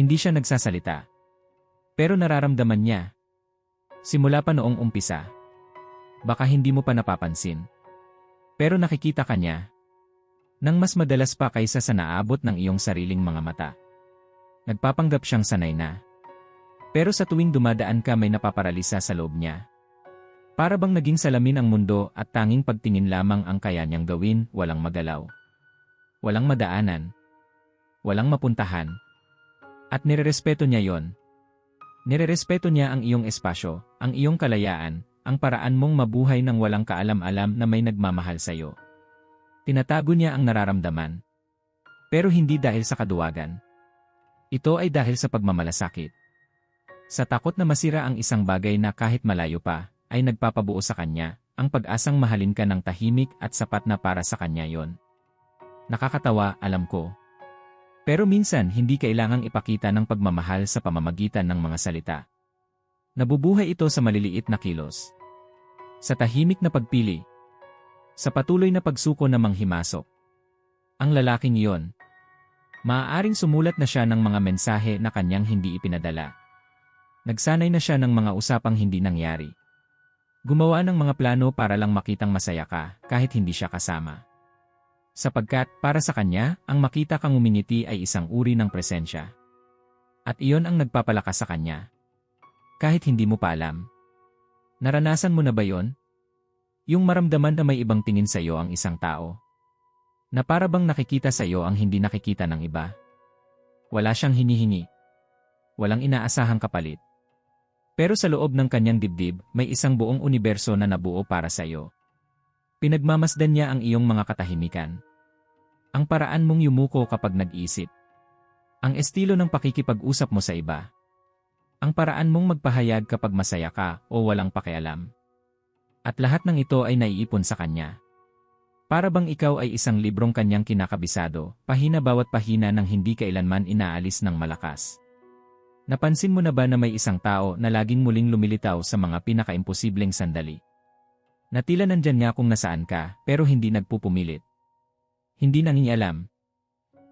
Hindi siya nagsasalita. Pero nararamdaman niya. Simula pa noong umpisa. Baka hindi mo pa napapansin. Pero nakikita ka niya. Nang mas madalas pa kaysa sa naabot ng iyong sariling mga mata. Nagpapanggap siyang sanay na. Pero sa tuwing dumadaan ka may napaparalisa sa loob niya. Para bang naging salamin ang mundo at tanging pagtingin lamang ang kaya niyang gawin, walang magalaw. Walang madaanan. Walang mapuntahan. At nirerespeto niya yon. Nirerespeto niya ang iyong espasyo, ang iyong kalayaan, ang paraan mong mabuhay ng walang kaalam-alam na may nagmamahal sa iyo. Tinatago niya ang nararamdaman. Pero hindi dahil sa kaduwagan. Ito ay dahil sa pagmamalasakit. Sa takot na masira ang isang bagay na kahit malayo pa, ay nagpapabuo sa kanya, ang pag-asang mahalin ka ng tahimik at sapat na para sa kanya yon. Nakakatawa, alam ko. Pero minsan hindi kailangang ipakita ng pagmamahal sa pamamagitan ng mga salita. Nabubuhay ito sa maliliit na kilos. Sa tahimik na pagpili. Sa patuloy na pagsuko na manghimasok. Ang lalaking iyon. Maaaring sumulat na siya ng mga mensahe na kanyang hindi ipinadala. Nagsanay na siya ng mga usapang hindi nangyari. Gumawa ng mga plano para lang makitang masaya ka kahit hindi siya kasama. Sapagkat para sa kanya, ang makita kang umingiti ay isang uri ng presensya. At iyon ang nagpapalakas sa kanya. Kahit hindi mo pa alam. Naranasan mo na ba yon? Yung maramdaman na may ibang tingin sa iyo ang isang tao. Na para bang nakikita sa iyo ang hindi nakikita ng iba. Wala siyang hinihingi. Walang inaasahang kapalit. Pero sa loob ng kanyang dibdib, may isang buong universo na nabuo para sa iyo. Pinagmamasdan niya ang iyong mga katahimikan. Ang paraan mong yumuko kapag nag-isip. Ang estilo ng pakikipag-usap mo sa iba. Ang paraan mong magpahayag kapag masaya ka o walang pakialam. At lahat ng ito ay naiipon sa kanya. Para bang ikaw ay isang librong kanyang kinakabisado, pahina bawat pahina ng hindi kailanman inaalis ng malakas. Napansin mo na ba na may isang tao na laging muling lumilitaw sa mga pinakaimposibleng sandali? Na tila nandyan nga kung nasaan ka, pero hindi nagpupumilit. Hindi nangingialam.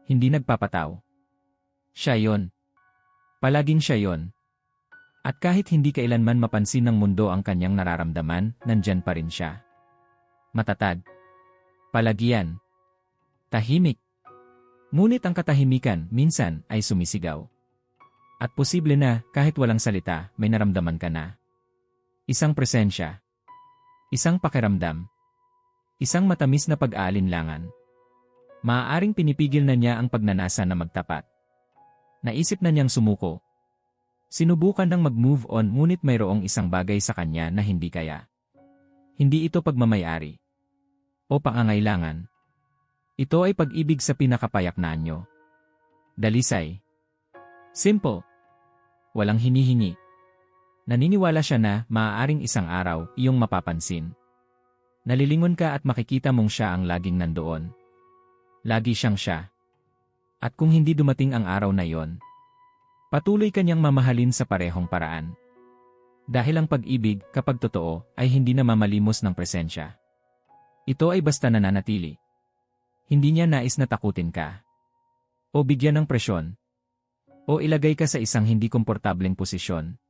Hindi nagpapataw. Siya yon. Palaging siya yon. At kahit hindi kailanman mapansin ng mundo ang kanyang nararamdaman, nandyan pa rin siya. Matatag. Palagian. Tahimik. Ngunit ang katahimikan, minsan, ay sumisigaw. At posible na, kahit walang salita, may naramdaman ka na. Isang presensya. Isang pakiramdam. Isang matamis na pag-aalinlangan. Maaaring pinipigil na niya ang pagnanasa na magtapat. Naisip na niyang sumuko. Sinubukan ng mag-move on ngunit mayroong isang bagay sa kanya na hindi kaya. Hindi ito pagmamayari. O pangangailangan. Ito ay pag-ibig sa pinakapayak na anyo. Dalisay. Simple walang hinihingi. Naniniwala siya na maaaring isang araw iyong mapapansin. Nalilingon ka at makikita mong siya ang laging nandoon. Lagi siyang siya. At kung hindi dumating ang araw na yon, patuloy kanyang mamahalin sa parehong paraan. Dahil ang pag-ibig, kapag totoo, ay hindi na mamalimos ng presensya. Ito ay basta nananatili. Hindi niya nais na takutin ka. O bigyan ng presyon, o ilagay ka sa isang hindi komportableng posisyon.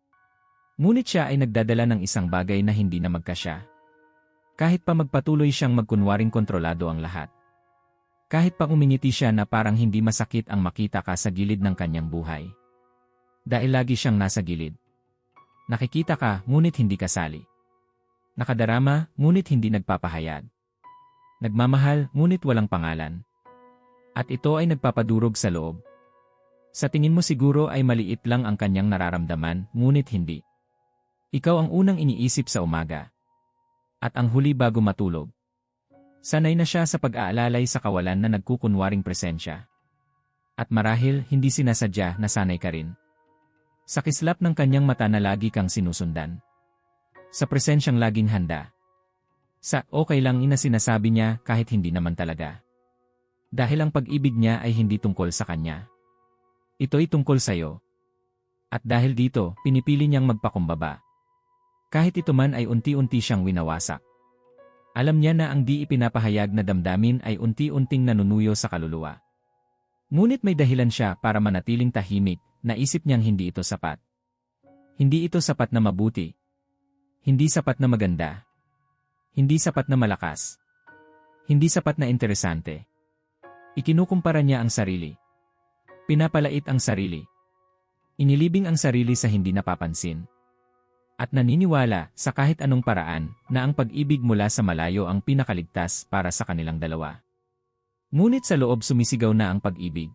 Ngunit siya ay nagdadala ng isang bagay na hindi na magkasya. Kahit pa magpatuloy siyang magkunwaring kontrolado ang lahat. Kahit pa umingiti siya na parang hindi masakit ang makita ka sa gilid ng kanyang buhay. Dahil lagi siyang nasa gilid. Nakikita ka, ngunit hindi kasali. Nakadarama, ngunit hindi nagpapahayag. Nagmamahal, ngunit walang pangalan. At ito ay nagpapadurog sa loob, sa tingin mo siguro ay maliit lang ang kanyang nararamdaman, ngunit hindi. Ikaw ang unang iniisip sa umaga. At ang huli bago matulog. Sanay na siya sa pag-aalalay sa kawalan na nagkukunwaring presensya. At marahil hindi sinasadya na sanay ka rin. Sa kislap ng kanyang mata na lagi kang sinusundan. Sa presensyang laging handa. Sa okay lang ina sinasabi niya kahit hindi naman talaga. Dahil ang pag-ibig niya ay hindi tungkol sa kanya. Ito'y tungkol sa'yo. At dahil dito, pinipili niyang magpakumbaba. Kahit ito man ay unti-unti siyang winawasak. Alam niya na ang di ipinapahayag na damdamin ay unti-unting nanunuyo sa kaluluwa. Ngunit may dahilan siya para manatiling tahimik naisip niyang hindi ito sapat. Hindi ito sapat na mabuti. Hindi sapat na maganda. Hindi sapat na malakas. Hindi sapat na interesante. Ikinukumpara niya ang sarili. Pinapalait ang sarili. Inilibing ang sarili sa hindi napapansin. At naniniwala sa kahit anong paraan na ang pag-ibig mula sa malayo ang pinakaligtas para sa kanilang dalawa. Ngunit sa loob sumisigaw na ang pag-ibig.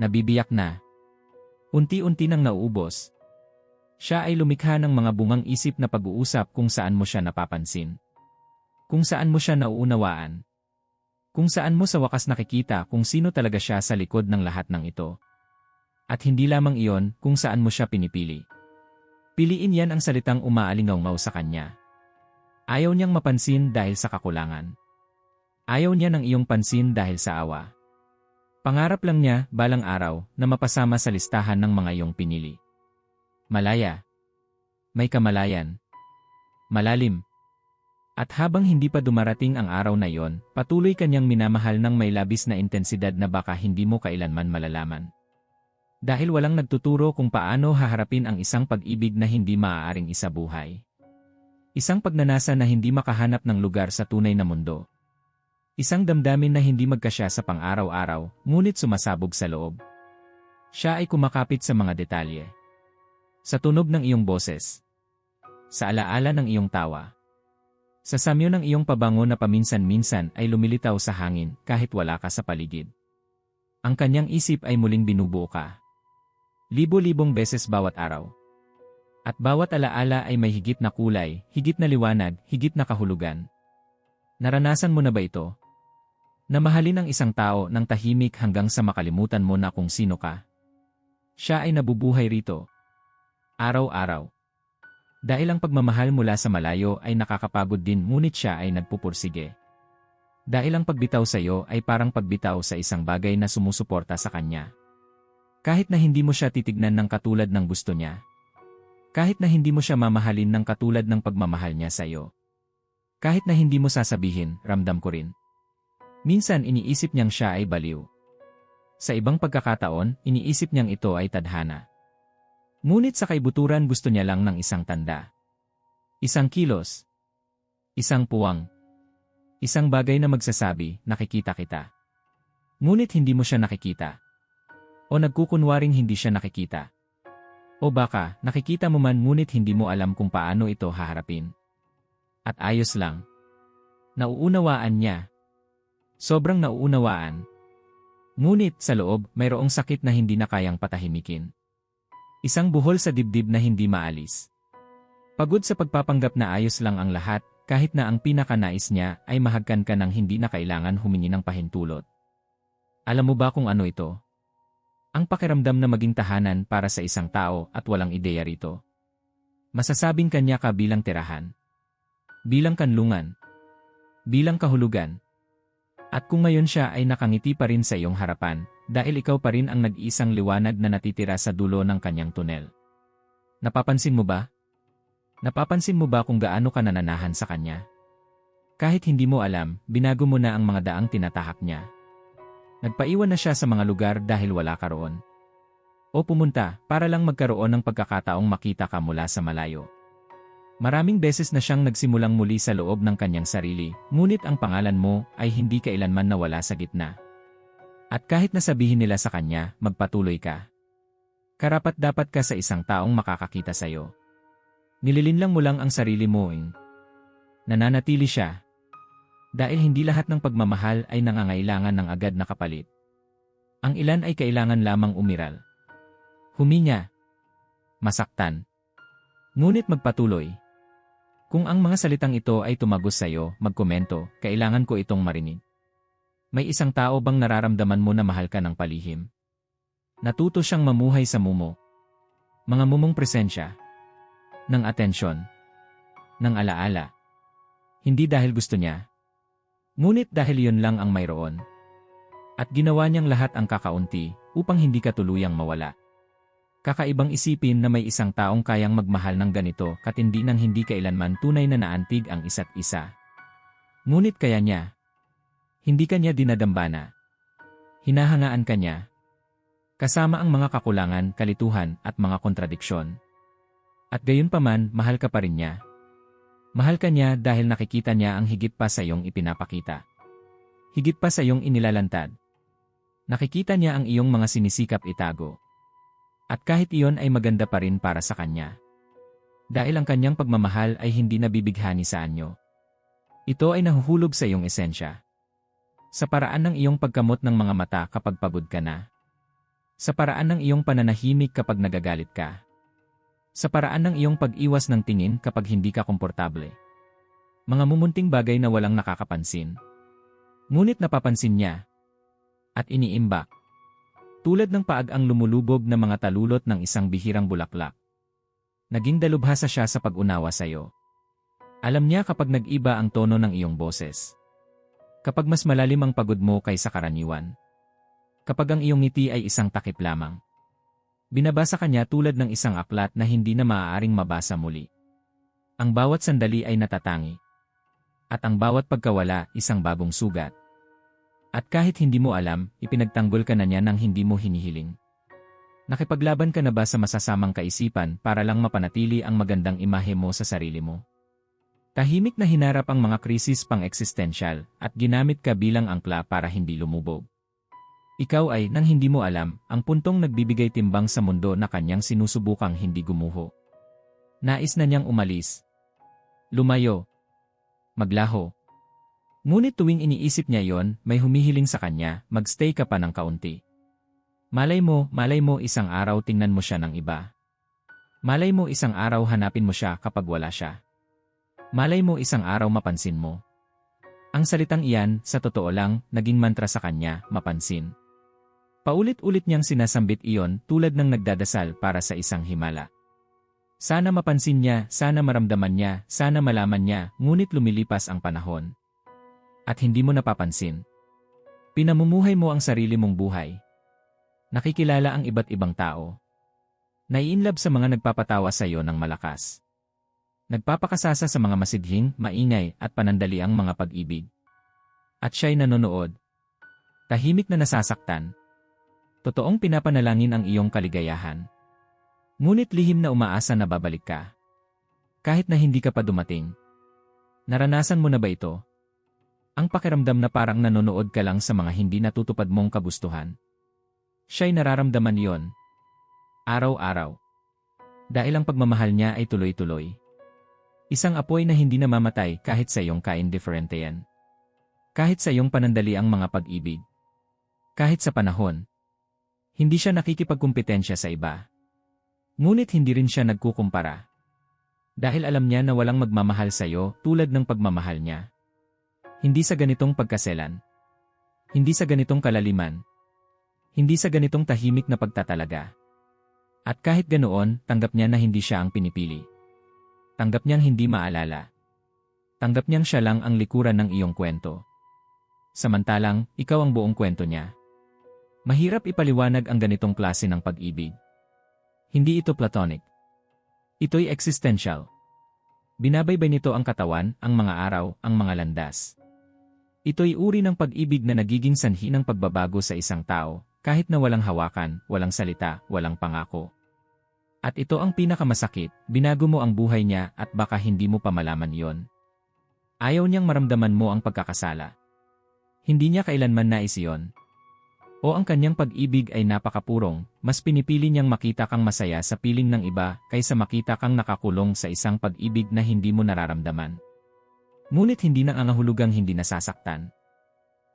Nabibiyak na. Unti-unti nang nauubos. Siya ay lumikha ng mga bungang isip na pag-uusap kung saan mo siya napapansin. Kung saan mo siya nauunawaan. Kung saan mo sa wakas nakikita kung sino talaga siya sa likod ng lahat ng ito. At hindi lamang iyon kung saan mo siya pinipili. Piliin yan ang salitang umaalingaw sa kanya. Ayaw niyang mapansin dahil sa kakulangan. Ayaw niya ng iyong pansin dahil sa awa. Pangarap lang niya, balang araw, na mapasama sa listahan ng mga iyong pinili. Malaya. May kamalayan. Malalim. At habang hindi pa dumarating ang araw na iyon, patuloy kanyang minamahal ng may labis na intensidad na baka hindi mo kailanman malalaman. Dahil walang nagtuturo kung paano haharapin ang isang pag-ibig na hindi maaaring isabuhay. Isang pagnanasa na hindi makahanap ng lugar sa tunay na mundo. Isang damdamin na hindi magkasya sa pang-araw-araw, ngunit sumasabog sa loob. Siya ay kumakapit sa mga detalye. Sa tunog ng iyong boses. Sa alaala ng iyong tawa. Sa samyo ng iyong pabango na paminsan-minsan ay lumilitaw sa hangin kahit wala ka sa paligid. Ang kanyang isip ay muling binubuo ka. Libo-libong beses bawat araw. At bawat alaala ay may higit na kulay, higit na liwanag, higit na kahulugan. Naranasan mo na ba ito? Namahalin ang isang tao ng tahimik hanggang sa makalimutan mo na kung sino ka. Siya ay nabubuhay rito. Araw-araw. Dahil ang pagmamahal mula sa malayo ay nakakapagod din ngunit siya ay nagpupursige. Dahil ang pagbitaw sa iyo ay parang pagbitaw sa isang bagay na sumusuporta sa kanya. Kahit na hindi mo siya titignan ng katulad ng gusto niya. Kahit na hindi mo siya mamahalin ng katulad ng pagmamahal niya sa iyo. Kahit na hindi mo sasabihin, ramdam ko rin. Minsan iniisip niyang siya ay baliw. Sa ibang pagkakataon, iniisip niyang ito ay tadhana. Ngunit sa kaibuturan gusto niya lang ng isang tanda. Isang kilos. Isang puwang. Isang bagay na magsasabi, nakikita kita. Ngunit hindi mo siya nakikita. O nagkukunwaring hindi siya nakikita. O baka, nakikita mo man ngunit hindi mo alam kung paano ito haharapin. At ayos lang. Nauunawaan niya. Sobrang nauunawaan. Ngunit sa loob, mayroong sakit na hindi na kayang patahimikin. Isang buhol sa dibdib na hindi maalis. Pagod sa pagpapanggap na ayos lang ang lahat, kahit na ang pinakanais niya ay mahagkan ka ng hindi na kailangan humingi ng pahintulot. Alam mo ba kung ano ito? Ang pakiramdam na maging tahanan para sa isang tao at walang ideya rito. Masasabing kanya ka bilang tirahan. Bilang kanlungan. Bilang kahulugan. At kung ngayon siya ay nakangiti pa rin sa iyong harapan, dahil ikaw pa rin ang nag-iisang liwanag na natitira sa dulo ng kanyang tunel. Napapansin mo ba? Napapansin mo ba kung gaano ka nananahan sa kanya? Kahit hindi mo alam, binago mo na ang mga daang tinatahak niya. Nagpaiwan na siya sa mga lugar dahil wala ka roon. O pumunta para lang magkaroon ng pagkakataong makita ka mula sa malayo. Maraming beses na siyang nagsimulang muli sa loob ng kanyang sarili, ngunit ang pangalan mo ay hindi kailanman nawala sa gitna. At kahit nasabihin nila sa kanya, magpatuloy ka. Karapat dapat ka sa isang taong makakakita sa iyo. Nililinlang mo lang ang sarili mo. Eh. Nananatili siya, dahil hindi lahat ng pagmamahal ay nangangailangan ng agad na kapalit. Ang ilan ay kailangan lamang umiral. Huminya. Masaktan. Ngunit magpatuloy. Kung ang mga salitang ito ay tumagos sa iyo, magkomento, kailangan ko itong marinig. May isang tao bang nararamdaman mo na mahal ka ng palihim? Natuto siyang mamuhay sa mumo. Mga mumong presensya. Ng atensyon. Ng alaala. Hindi dahil gusto niya, Ngunit dahil yon lang ang mayroon. At ginawa niyang lahat ang kakaunti upang hindi ka tuluyang mawala. Kakaibang isipin na may isang taong kayang magmahal ng ganito katindi nang hindi kailanman tunay na naantig ang isa't isa. Ngunit kaya niya. Hindi kanya dinadambana. Hinahangaan kanya. Kasama ang mga kakulangan, kalituhan, at mga kontradiksyon. At gayon pa man, mahal ka pa rin niya. Mahal ka niya dahil nakikita niya ang higit pa sa iyong ipinapakita. Higit pa sa iyong inilalantad. Nakikita niya ang iyong mga sinisikap itago. At kahit iyon ay maganda pa rin para sa kanya. Dahil ang kanyang pagmamahal ay hindi nabibighani sa anyo. Ito ay nahuhulog sa iyong esensya. Sa paraan ng iyong pagkamot ng mga mata kapag pagod ka na. Sa paraan ng iyong pananahimik kapag nagagalit ka. Sa paraan ng iyong pag-iwas ng tingin kapag hindi ka komportable. Mga mumunting bagay na walang nakakapansin. Ngunit napapansin niya. At iniimbak. Tulad ng paag ang lumulubog na mga talulot ng isang bihirang bulaklak. Naging dalubhasa siya sa pag-unawa sa iyo. Alam niya kapag nag-iba ang tono ng iyong boses. Kapag mas malalim ang pagod mo kaysa karaniwan. Kapag ang iyong ngiti ay isang takip lamang. Binabasa kanya tulad ng isang aklat na hindi na maaaring mabasa muli. Ang bawat sandali ay natatangi. At ang bawat pagkawala, isang bagong sugat. At kahit hindi mo alam, ipinagtanggol ka na niya ng hindi mo hinihiling. Nakipaglaban ka na ba sa masasamang kaisipan para lang mapanatili ang magandang imahe mo sa sarili mo? Tahimik na hinarap ang mga krisis pang-eksistensyal at ginamit ka bilang angkla para hindi lumubog. Ikaw ay, nang hindi mo alam, ang puntong nagbibigay timbang sa mundo na kanyang sinusubukang hindi gumuho. Nais na niyang umalis. Lumayo. Maglaho. Ngunit tuwing iniisip niya yon, may humihiling sa kanya, magstay ka pa ng kaunti. Malay mo, malay mo isang araw tingnan mo siya ng iba. Malay mo isang araw hanapin mo siya kapag wala siya. Malay mo isang araw mapansin mo. Ang salitang iyan, sa totoo lang, naging mantra sa kanya, mapansin. Paulit-ulit niyang sinasambit iyon tulad ng nagdadasal para sa isang himala. Sana mapansin niya, sana maramdaman niya, sana malaman niya, ngunit lumilipas ang panahon. At hindi mo napapansin. Pinamumuhay mo ang sarili mong buhay, Nakikilala ang iba't ibang tao. Naiinlab sa mga nagpapatawa sa iyo ng malakas. Nagpapakasasa sa mga masidhing, maingay at panandaliang mga pag-ibig. At siya'y nanonood. Tahimik na nasasaktan. Totoong pinapanalangin ang iyong kaligayahan. Ngunit lihim na umaasa na babalik ka. Kahit na hindi ka pa dumating. Naranasan mo na ba ito? Ang pakiramdam na parang nanonood ka lang sa mga hindi natutupad mong kagustuhan. Siya'y nararamdaman yon. Araw-araw. Dahil ang pagmamahal niya ay tuloy-tuloy. Isang apoy na hindi namamatay kahit sa iyong ka-indifferente yan. Kahit sa iyong panandali ang mga pag-ibig. Kahit sa panahon. Hindi siya nakikipagkumpetensya sa iba. Ngunit hindi rin siya nagkukumpara. Dahil alam niya na walang magmamahal sa iyo tulad ng pagmamahal niya. Hindi sa ganitong pagkaselan. Hindi sa ganitong kalaliman, hindi sa ganitong tahimik na pagtatalaga. At kahit ganoon, tanggap niya na hindi siya ang pinipili. Tanggap niyang hindi maalala. Tanggap niyang siya lang ang likuran ng iyong kwento. Samantalang, ikaw ang buong kwento niya. Mahirap ipaliwanag ang ganitong klase ng pag-ibig. Hindi ito platonic. Ito'y existential. Binabaybay nito ang katawan, ang mga araw, ang mga landas. Ito'y uri ng pag-ibig na nagiging sanhi ng pagbabago sa isang tao, kahit na walang hawakan, walang salita, walang pangako. At ito ang pinakamasakit, binago mo ang buhay niya at baka hindi mo pa malaman yon. Ayaw niyang maramdaman mo ang pagkakasala. Hindi niya kailanman nais yon. O ang kanyang pag-ibig ay napakapurong, mas pinipili niyang makita kang masaya sa piling ng iba kaysa makita kang nakakulong sa isang pag-ibig na hindi mo nararamdaman. Ngunit hindi na ang ahulugang hindi nasasaktan.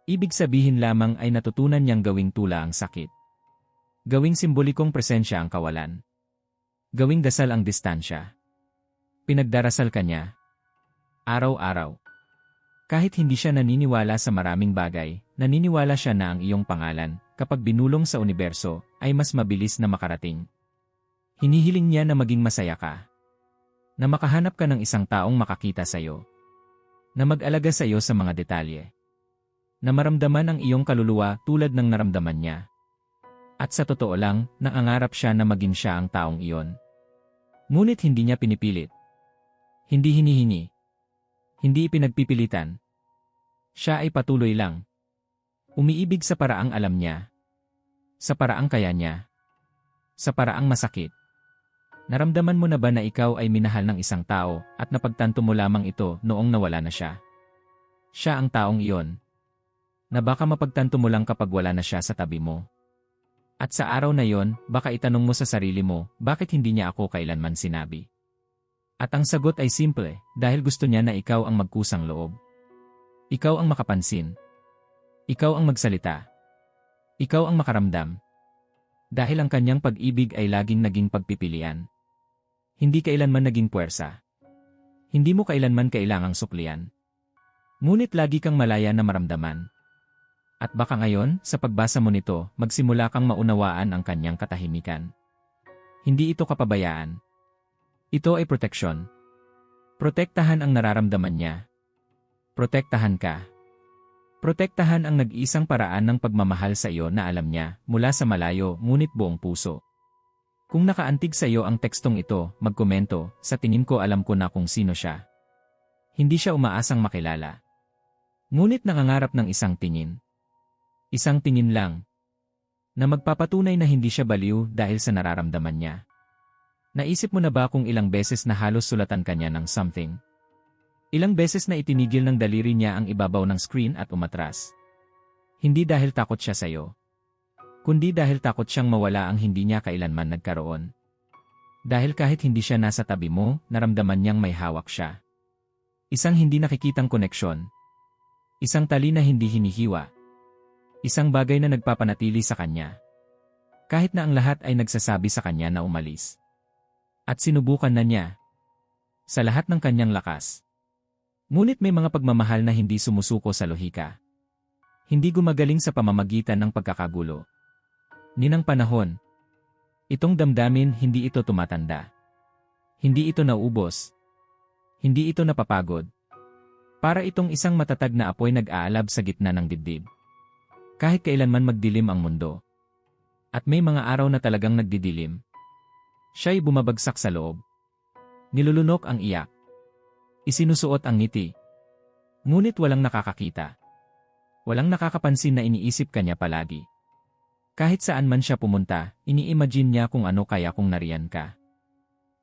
Ibig sabihin lamang ay natutunan niyang gawing tula ang sakit. Gawing simbolikong presensya ang kawalan. Gawing dasal ang distansya. Pinagdarasal ka niya. Araw-araw. Kahit hindi siya naniniwala sa maraming bagay, naniniwala siya na ang iyong pangalan, kapag binulong sa universo, ay mas mabilis na makarating. Hinihiling niya na maging masaya ka. Na makahanap ka ng isang taong makakita sa iyo. Na mag-alaga sa iyo sa mga detalye na maramdaman ang iyong kaluluwa tulad ng naramdaman niya. At sa totoo lang, naangarap siya na maging siya ang taong iyon. Ngunit hindi niya pinipilit. Hindi hinihingi. Hindi ipinagpipilitan. Siya ay patuloy lang. Umiibig sa paraang alam niya. Sa paraang kaya niya. Sa paraang masakit. Naramdaman mo na ba na ikaw ay minahal ng isang tao at napagtanto mo lamang ito noong nawala na siya? Siya ang taong iyon. Na baka mapagtanto mo lang kapag wala na siya sa tabi mo. At sa araw na yon, baka itanong mo sa sarili mo, bakit hindi niya ako kailanman sinabi? At ang sagot ay simple, dahil gusto niya na ikaw ang magkusang loob. Ikaw ang makapansin. Ikaw ang magsalita. Ikaw ang makaramdam. Dahil ang kanyang pag-ibig ay laging naging pagpipilian. Hindi kailanman naging puwersa. Hindi mo kailanman kailangang suklian. Ngunit lagi kang malaya na maramdaman. At baka ngayon, sa pagbasa mo nito, magsimula kang maunawaan ang kanyang katahimikan. Hindi ito kapabayaan. Ito ay proteksyon. Protektahan ang nararamdaman niya. Protektahan ka. Protektahan ang nag-iisang paraan ng pagmamahal sa iyo na alam niya, mula sa malayo, ngunit buong puso. Kung nakaantig sa iyo ang tekstong ito, magkomento, sa tingin ko alam ko na kung sino siya. Hindi siya umaasang makilala. Ngunit nangangarap ng isang tingin. Isang tingin lang. Na magpapatunay na hindi siya baliw dahil sa nararamdaman niya. Naisip mo na ba kung ilang beses na halos sulatan kanya ng something? Ilang beses na itinigil ng daliri niya ang ibabaw ng screen at umatras. Hindi dahil takot siya sa'yo. Kundi dahil takot siyang mawala ang hindi niya kailanman nagkaroon. Dahil kahit hindi siya nasa tabi mo, naramdaman niyang may hawak siya. Isang hindi nakikitang koneksyon. Isang tali na hindi hinihiwa. Isang bagay na nagpapanatili sa kanya. Kahit na ang lahat ay nagsasabi sa kanya na umalis. At sinubukan na niya. Sa lahat ng kanyang lakas. Ngunit may mga pagmamahal na hindi sumusuko sa lohika. Hindi gumagaling sa pamamagitan ng pagkakagulo. Ninang panahon. Itong damdamin hindi ito tumatanda. Hindi ito naubos. Hindi ito napapagod. Para itong isang matatag na apoy nag-aalab sa gitna ng dibdib. Kahit kailanman magdilim ang mundo. At may mga araw na talagang nagdidilim. Siya'y bumabagsak sa loob. Nilulunok ang iyak. Isinusuot ang ngiti. Ngunit walang nakakakita. Walang nakakapansin na iniisip kanya palagi. Kahit saan man siya pumunta, ini-imagine niya kung ano kaya kung nariyan ka.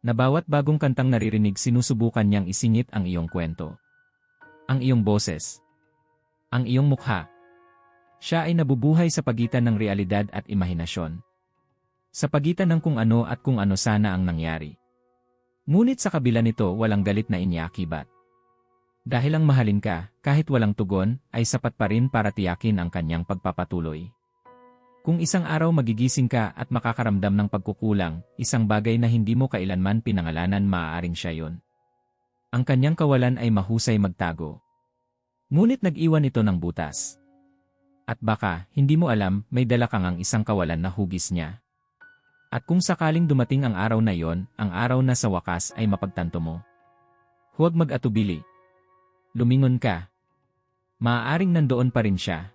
Na bawat bagong kantang naririnig sinusubukan niyang isingit ang iyong kwento. Ang iyong boses. Ang iyong mukha. Siya ay nabubuhay sa pagitan ng realidad at imahinasyon. Sa pagitan ng kung ano at kung ano sana ang nangyari. Ngunit sa kabila nito walang galit na inyakibat. Dahil ang mahalin ka, kahit walang tugon, ay sapat pa rin para tiyakin ang kanyang pagpapatuloy. Kung isang araw magigising ka at makakaramdam ng pagkukulang, isang bagay na hindi mo kailanman pinangalanan maaaring siya yon. Ang kanyang kawalan ay mahusay magtago. Ngunit nag-iwan ito ng butas. At baka, hindi mo alam, may dala kang ang isang kawalan na hugis niya. At kung sakaling dumating ang araw na yon, ang araw na sa wakas ay mapagtanto mo. Huwag mag-atubili. Lumingon ka. Maaaring nandoon pa rin siya.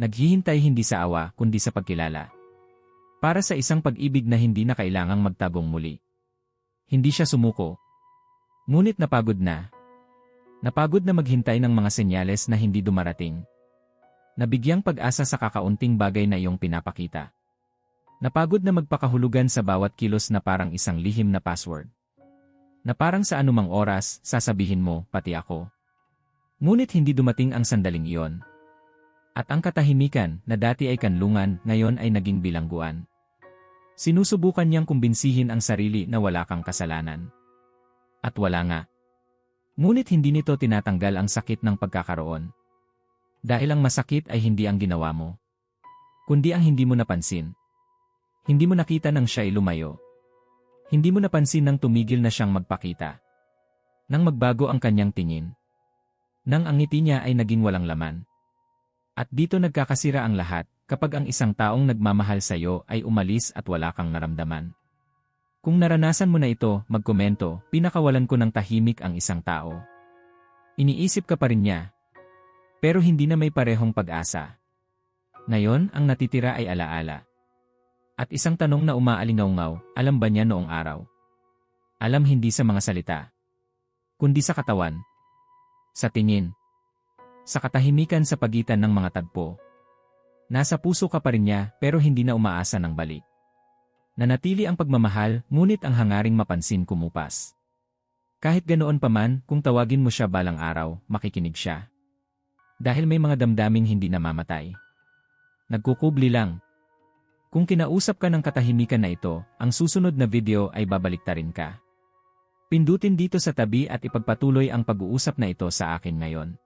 Naghihintay hindi sa awa, kundi sa pagkilala. Para sa isang pag-ibig na hindi na kailangang magtagong muli. Hindi siya sumuko. Ngunit napagod na. Napagod na maghintay ng mga senyales na hindi dumarating. Nabigyang pag-asa sa kakaunting bagay na iyong pinapakita. Napagod na magpakahulugan sa bawat kilos na parang isang lihim na password. Na parang sa anumang oras, sasabihin mo, pati ako. Ngunit hindi dumating ang sandaling iyon. At ang katahimikan, na dati ay kanlungan, ngayon ay naging bilangguan. Sinusubukan niyang kumbinsihin ang sarili na wala kang kasalanan. At wala nga. Ngunit hindi nito tinatanggal ang sakit ng pagkakaroon. Dahil ang masakit ay hindi ang ginawa mo. Kundi ang hindi mo napansin. Hindi mo nakita nang siya'y lumayo. Hindi mo napansin nang tumigil na siyang magpakita. Nang magbago ang kanyang tingin. Nang ang ngiti niya ay naging walang laman. At dito nagkakasira ang lahat kapag ang isang taong nagmamahal sa iyo ay umalis at wala kang naramdaman. Kung naranasan mo na ito, magkomento, pinakawalan ko ng tahimik ang isang tao. Iniisip ka pa rin niya. Pero hindi na may parehong pag-asa. Ngayon, ang natitira ay alaala. At isang tanong na umaalingaw-ngaw, alam ba niya noong araw? Alam hindi sa mga salita. Kundi sa katawan. Sa tingin. Sa katahimikan sa pagitan ng mga tagpo. Nasa puso ka pa rin niya pero hindi na umaasa ng balik. Nanatili ang pagmamahal, ngunit ang hangaring mapansin kumupas. Kahit ganoon pa man, kung tawagin mo siya balang araw, makikinig siya. Dahil may mga damdaming hindi namamatay. Nagkukubli lang. Kung kinausap ka ng katahimikan na ito, ang susunod na video ay babaliktarin ka. Pindutin dito sa tabi at ipagpatuloy ang pag-uusap na ito sa akin ngayon.